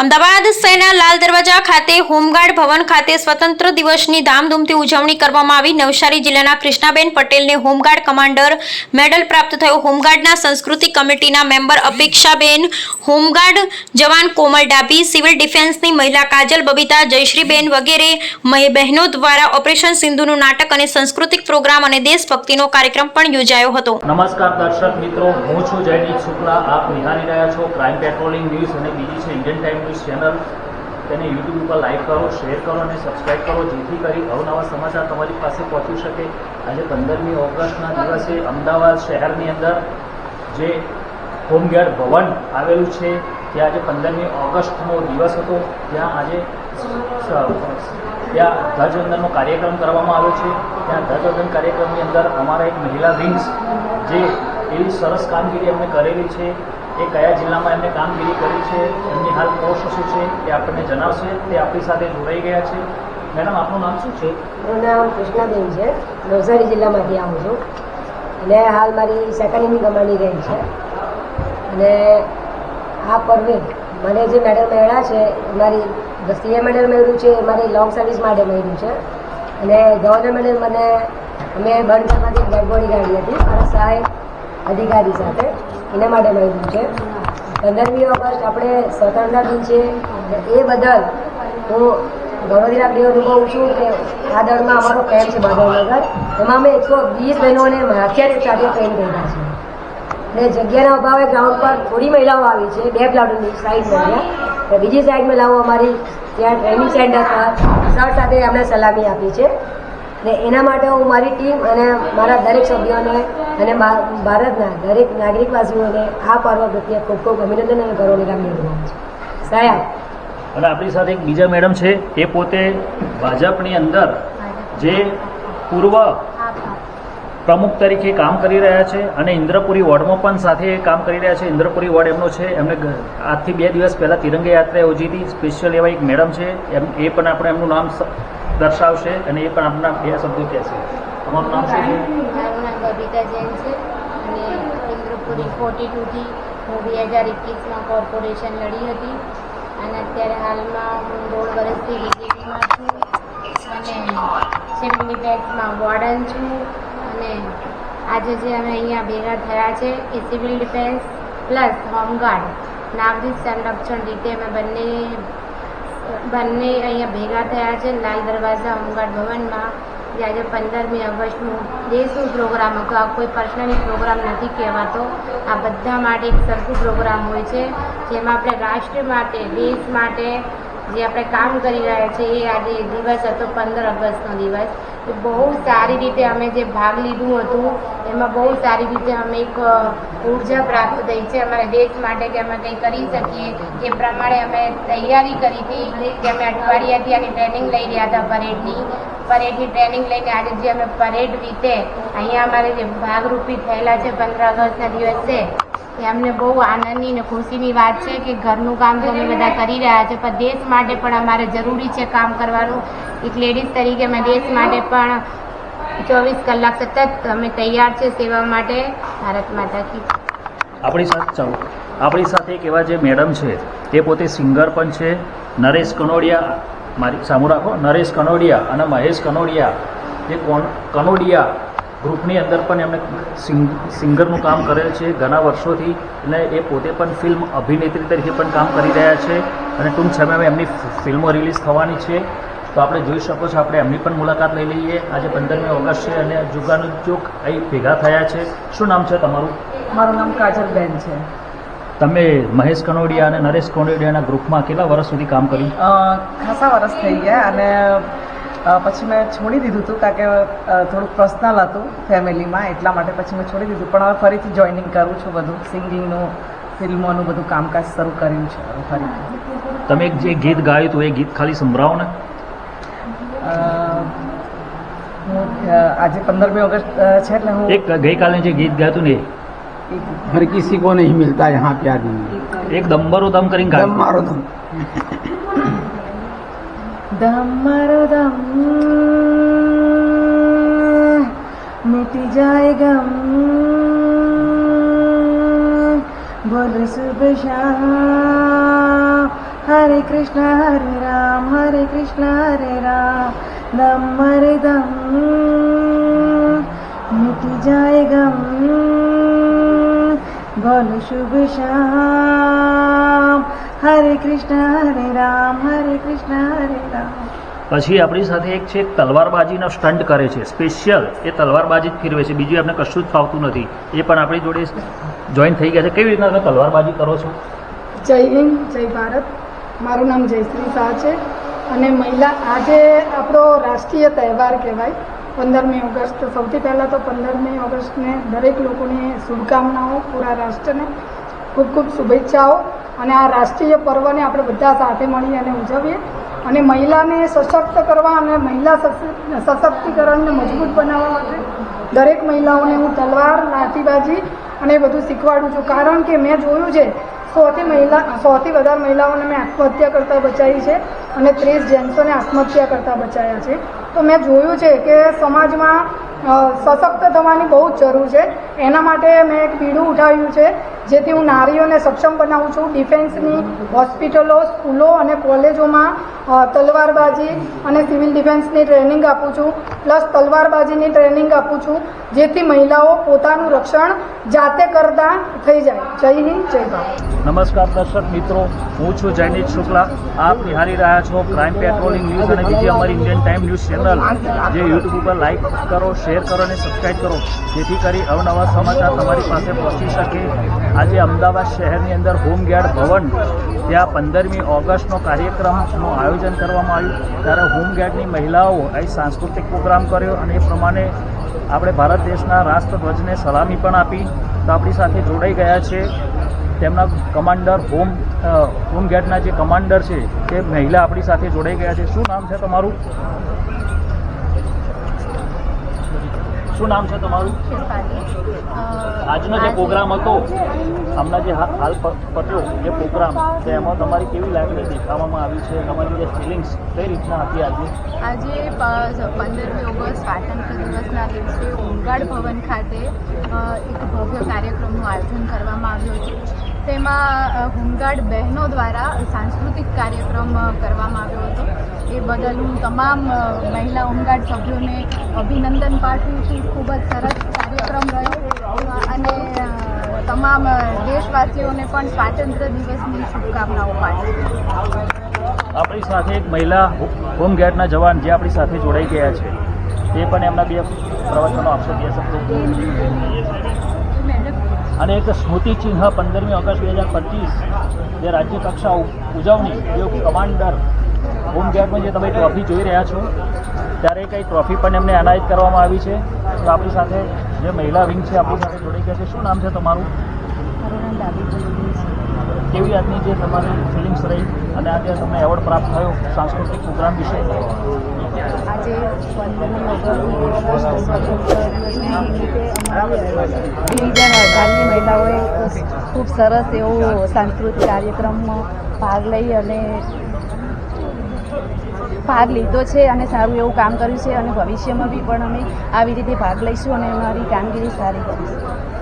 અમદાવાદ શહેરના લાલ દરવાજા ખાતે હોમગાર્ડ ભવન ખાતે સ્વતંત્ર દિવસની ધામધૂમથી ઉજવણી કરવામાં આવી. નવસારી જિલ્લાના કૃષ્ણાબેન પટેલને હોમગાર્ડ કમાન્ડર મેડલ પ્રાપ્ત થયો. હોમગાર્ડના સંસ્કૃતિ કમિટીના મેમ્બર અપેક્ષાબેન, હોમગાર્ડ જવાન કોમલ ડાભી, સિવિલ ડિફેન્સની મહિલા કાજલ બબીતા, જયશ્રીબેન વગેરે બહેનો દ્વારા ઓપરેશન સિંધુનું નાટક અને સાંસ્કૃતિક પ્રોગ્રામ અને દેશભક્તિનો કાર્યક્રમ પણ યોજાયો હતો. નમસ્કાર દર્શક મિત્રો, હું છું જયદીપ શુક્લા. આપ નિહાળી રહ્યા છો ક્રાઇમ પેટ્રોલિંગ ન્યૂઝ અને બીજી છે ઇન્ડિયન ટાઈમ ન્યૂઝ ચેનલ તેને યુટ્યુબ ઉપર લાઈક કરો, શેર કરો અને સબસ્ક્રાઈબ કરો, જેથી કરી અવનવા સમાચાર તમારી પાસે પહોંચી શકે. આજે પંદરમી ઓગસ્ટના દિવસે અમદાવાદ શહેરની અંદર જે હોમગાર્ડ ભવન આવેલું છે, ત્યાં આજે પંદરમી ઓગસ્ટનો દિવસ હતો. ત્યાં આજે ત્યાં ધ્વજવંદનનો કાર્યક્રમ કરવામાં આવ્યો છે. ત્યાં ધ્વજવંદન કાર્યક્રમની અંદર અમારા એક મહિલા વિંગ્સ જે એવી સરસ કામગીરી અમને કરેલી છે. એ કયા જિલ્લામાં એમને કામગીરી કરી છે, એમની હાલ પોસ્ટ શું છે, એ આપણને જણાવશે, તે આપણી સાથે જોડાઈ ગયા છે. મેડમ, આપનું નામ શું છે? મારું નામ કૃષ્ણાબેન છે. નવસારી જિલ્લામાંથી આવું છું. અને હાલ મારી સેકન્ડ ઇનિંગ કમાન્ડિંગ રહી છે. અને આ પર્વે મને જે મેડલ મળ્યા છે મારી સીએ મેડલ મળ્યું છે મારી લોંગ સર્વિસ માટે મળ્યું છે. અને ગવર્નર મેડલ મને અમે બનકામાંથી ડેડ બોડી ગાડી હતી. મારા સહાય અધિકારી સાથે. એના માટે મળ્યું છે. પંદરમી ઓગસ્ટ આપણે સ્વતંત્રતા દિન છે એ બદલ હું ગૌરવથી બે અનુભવું છું કે આ દળમાં અમારો કેમ્પ છે માધવનગર એમાં અમે એકસો વીસ બહેનોને હથિયાર સાથે ટ્રેન કર્યા છે. ને જગ્યાના અભાવે ગ્રાઉન્ડ પર થોડી મહિલાઓ આવી છે, બે પ્લાટોની સાઈડ મહિલા બીજી સાઈડમાં મહિલાઓ અમારી ત્યાં ટ્રેનિંગ સેન્ટર પર સર સાથે અમને સલામી આપી છે. અને એના માટે હું મારી ટીમ અને મારા દરેક સભ્યોને અને ભારતના દરેક નાગરિકવાસીઓને આ પર્વ પ્રત્યે ખૂબ ખૂબ અભિનંદન અને ગૌરવની લાગણી અનુભવું છું. સાહેબ. અને આપણી સાથે એક બીજા મેડમ છે, એ પોતે ભાજપની અંદર જે પૂર્વ પ્રમુખ તરીકે કામ કરી રહ્યા છે અને ઇન્દ્રપુરી વોર્ડમાં પણ સાથે કામ કરી રહ્યા છે. ઇન્દ્રપુરી વોર્ડ એમનો છે, એમને આજથી બે દિવસ પહેલાં તિરંગા યાત્રા યોજી હતી. સ્પેશિયલ એવા એક મેડમ છે, એમ, એ પણ આપણે એમનું નામ દર્શાવશે અને એ પણ આપના બે શબ્દો કહેશે. તમારું નામ શું મારું નામ બબીતા જૈન છે અને ઇન્દ્રપુરી હું બે હજાર એકવીસમાં કોર્પોરેશન લડી હતી. અને અત્યારે હાલમાં હું દોઢ વર્ષથી બીજેપીમાં છું. અને સિવિલ ડિફેન્સમાં વોર્ડન છું. અને આજે જે અમે અહીંયા ભેગા થયા છે એ civil defence plus home guard નાગરિક સંરક્ષણ રીતે અમે બંને બંને અહીંયા ભેગા થયા છે. લાલ દરવાજા, હોમગાર્ડ ભવનમાં. જે આજે પંદરમી ઓગસ્ટનું દેશનું પ્રોગ્રામ હતો. આ કોઈ પર્સનલી પ્રોગ્રામ નથી કહેવાતો. આ બધા માટે એક સરખું પ્રોગ્રામ હોય છે. જેમાં આપણે રાષ્ટ્ર માટે, દેશ માટે જે આપણે કામ કરી રહ્યા છીએ એ આજે દિવસ હતો, પંદર ઓગસ્ટનો દિવસ. એ બહુ સારી રીતે અમે જે ભાગ લીધું હતું, એમાં બહુ સારી રીતે અમે એક ઊર્જા પ્રાપ્ત થઈ છે. અમારા દેશ માટે કે અમે કંઈ કરી શકીએ, એ પ્રમાણે અમે તૈયારી કરી હતી કે અમે અઠવાડિયાથી આની ટ્રેનિંગ લઈ રહ્યા હતા પરેડની. પરેડની ટ્રેનિંગ લઈને આજે જે અમે પરેડ રીતે અહીંયા અમારે જે ભાગરૂપી થયેલા છે, પંદર ઓગસ્ટના દિવસે એ અમને બહુ આનંદની અને ખુશીની વાત છે કે ઘરનું કામ તો અમે બધા કરી રહ્યા છે, પણ દેશ માટે પણ અમારે જરૂરી છે કામ કરવાનું. એક લેડીઝ તરીકે અમે દેશ માટે પણ ચોવીસ કલાક સતત અમે તૈયાર છે સેવા માટે, ભારત માતા કી આપણી સાથે આપણી સાથે એક એવા જે મેડમ છે, તે પોતે સિંગર પણ છે. નરેશ કનોડિયા, મારી સામું રાખો. નરેશ કનોડિયા અને મહેશ કનોડિયા. જે કોણ? કનોડિયા. ગ્રુપની અંદર પણ એમણે સિંગ સિંગરનું કામ કરેલ છે. ઘણા વર્ષોથી અને એ પોતે પણ ફિલ્મ અભિનેત્રી તરીકે પણ કામ કરી રહ્યા છે અને ટૂંક સમયમાં એમની ફિલ્મો રિલીઝ થવાની છે. તો આપણે જોઈ શકો છો આપણે એમની પણ મુલાકાત લઈ લઈએ. આજે પંદરમી ઓગસ્ટ છે અને જુગાનું ચોક અહીં ભેગા થયા છે. શું નામ છે તમારું? મારું નામ કાજલબેન છે. તમે મહેશ કનોડિયા અને નરેશ કનોડિયાના ગ્રુપમાં કેટલા વર્ષ સુધી કામ કર્યું? ખાસા વર્ષ થઈ ગયા અને પછી મેં છોડી દીધું હતું કારણ કે અ, થોડુંક પર્સનલ હતું ફેમિલીમાં એટલા માટે પછી મેં છોડી દીધું પણ હવે ફરીથી જોઈનિંગ કરું છું બધું સિંગિંગનું ફિલ્મોનું બધું કામકાજ શરૂ કર્યું છે હવે ફરીથી તમે એક જે ગીત ગાયું હતું એ ગીત ખાલી સંભળાવો ને અ, હું અ, આજે પંદરમી ઓગસ્ટ અ, છે એટલે હું એક ગઈકાલે જે ગીત ગાયું હતું ને हर किसी को नहीं मिलता यहाँ प्यार नहीं એ. એક દમ્બરો દમ કરીને दम ગાયું मारो दम દમ મારો દમ મિટી જાય ગમ બોલ સુબહ શામ હરે કૃષ્ણ હરે રામ હરે કૃષ્ણ હરે રામ દમ હરે દમ મિટી જાય ગમ બોલો શુભ શ્યામ હરે કૃષ્ણ હરે રામ હરે કૃષ્ણ હરે રામ પછી આપણી સાથે એક છે તલવારબાજીનો સ્ટન્ટ કરે છે સ્પેશિયલ. એ તલવારબાજી જ ફેરવે છે બીજું આપણે કશું જ ફાવતું નથી. એ પણ આપણી જોડે જોઈન થઈ ગયા છે. કેવી રીતના તમે તલવારબાજી કરો છો? જય હિન્દ જય ભારત. મારું નામ જયશ્રી શાહ છે. અને મહિલા આજે આપણો રાષ્ટ્રીય તહેવાર કહેવાય. પંદરમી ઓગસ્ટ. સૌથી પહેલાં તો પંદરમી ઓગસ્ટને દરેક લોકોને શુભકામનાઓ પૂરા રાષ્ટ્રને. ખૂબ ખૂબ શુભેચ્છાઓ. અને આ રાષ્ટ્રીય પર્વને આપણે બધા સાથે મળી અને ઉજવીએ. અને મહિલાને સશક્ત કરવા અને મહિલા સશક્તિકરણને મજબૂત બનાવવા માટે દરેક મહિલાઓને હું તલવાર, લાઠીબાજી અને બધું શીખવાડું છું. કારણ કે મેં જોયું છે સોથી મહિલા, સોથી વધારે મહિલાઓને મેં આત્મહત્યા કરતાં બચાવી છે અને ત્રીસ જેન્ટ્સોને આત્મહત્યા કરતાં બચાવ્યા છે. તો મેં જોયું છે કે સમાજમાં સશક્ત થવાની બહુ જ જરૂર છે. એના માટે મેં એક પીડું ઉઠાવ્યું છે જેથી હું નારીઓને સક્ષમ બનાવું છું ડિફેન્સની હોસ્પિટલો, સ્કૂલો અને કોલેજોમાં તલવારબાજી અને સિવિલ ડિફેન્સની ટ્રેનિંગ આપું છું. પ્લસ તલવારબાજીની ટ્રેનિંગ આપું છું, જેથી મહિલાઓ પોતાનું રક્ષણ જાતે કરતા થઈ જાય. જય હિન્દ, જય ભારત. નમસ્કાર દર્શક મિત્રો, હું છું જયનીત શુક્લા. આપ નિહાળી રહ્યા છો ક્રાઇમ પેટ્રોલિંગ ન્યૂઝ અને બીજી અમારી ઇન્ડિયન ટાઈમ ન્યૂઝ ચેનલ જે યુટ્યુબ ઉપર લાઈક કરો શેર કરો અને સબસ્ક્રાઈબ કરો. જેથી કરી અવનવા સમાચાર તમારી પાસે પહોંચી શકે. આજે અમદાવાદ શહેરની અંદર હોમગાર્ડ ભવન, ત્યાં પંદરમી ઓગસ્ટનો કાર્યક્રમનું આયોજન કરવામાં આવ્યું. ત્યારે હોમગાર્ડની મહિલાઓ અહીં સાંસ્કૃતિક પ્રોગ્રામ કર્યો અને એ પ્રમાણે આપણે ભારત દેશના રાષ્ટ્રધ્વજને સલામી પણ આપી. તો આપણી સાથે જોડાઈ ગયા છે તેમના કમાન્ડર હોમ હોમગાર્ડના જે કમાન્ડર છે, તે મહિલા આપણી સાથે જોડાઈ ગયા છે. શું નામ છે તમારું? શું નામ છે તમારું? આજનો જે પ્રોગ્રામ હતો હમણાં જે હાલ પટ્યો જે પ્રોગ્રામ તો એમાં તમારી કેવી લાગણી દેખાવામાં આવી છે તમારી જે ફિલિંગ્સ કઈ રીતના હતી આજે? આજે પંદરમી ઓગસ્ટ સ્વાતંત્ર્ય દિવસના દિવસે ઓમગાડ ભવન ખાતે એક ભવ્ય કાર્યક્રમનું આયોજન કરવામાં આવ્યું હતું. તેમાં હોમગાર્ડ બહેનો દ્વારા સાંસ્કૃતિક કાર્યક્રમ કરવામાં આવ્યો હતો. એ બદલ હું તમામ મહિલા હોમગાર્ડ સભ્યોને અભિનંદન પાઠવું છું. ખૂબ જ સરસ કાર્યક્રમ રહ્યો. અને તમામ દેશવાસીઓને પણ સ્વાતંત્ર્ય દિવસની શુભકામનાઓ પાઠવું આપણી સાથે એક મહિલા હોમગાર્ડના જવાન જે આપણી સાથે જોડાઈ ગયા છે, તે પણ એમના બે પ્રવચનો આપશે, બે શબ્દો. અને એક સ્મૃતિ ચિહ્ન પંદરમી ઓગસ્ટ બે હજાર પચીસ, જે રાજ્ય કક્ષા ઉજવણી એ કમાન્ડર હોમગાર્ડમાં જે તમે ટ્રોફી જોઈ રહ્યા છો ત્યારે કઈ ટ્રોફી પણ એમને એનાયત કરવામાં આવી છે. તો આપણી સાથે જે મહિલા વિંગ છે આપણી સાથે જોડાઈ ગયા છે. શું નામ છે તમારું? કેવી રીતની જે તમારી ફિલિંગ્સ રહી અને આજે તમને એવોર્ડ પ્રાપ્ત થયો સાંસ્કૃતિક પ્રોગ્રામ વિશે? આજે મહિલાઓએ ખૂબ સરસ એવો સાંસ્કૃતિક કાર્યક્રમમાં ભાગ લઈ અને ભાગ લીધો છે અને સારું એવું કામ કર્યું છે અને ભવિષ્યમાં બી પણ અમે આવી રીતે ભાગ લઈશું અને અમારી કામગીરી સારી કરીશું.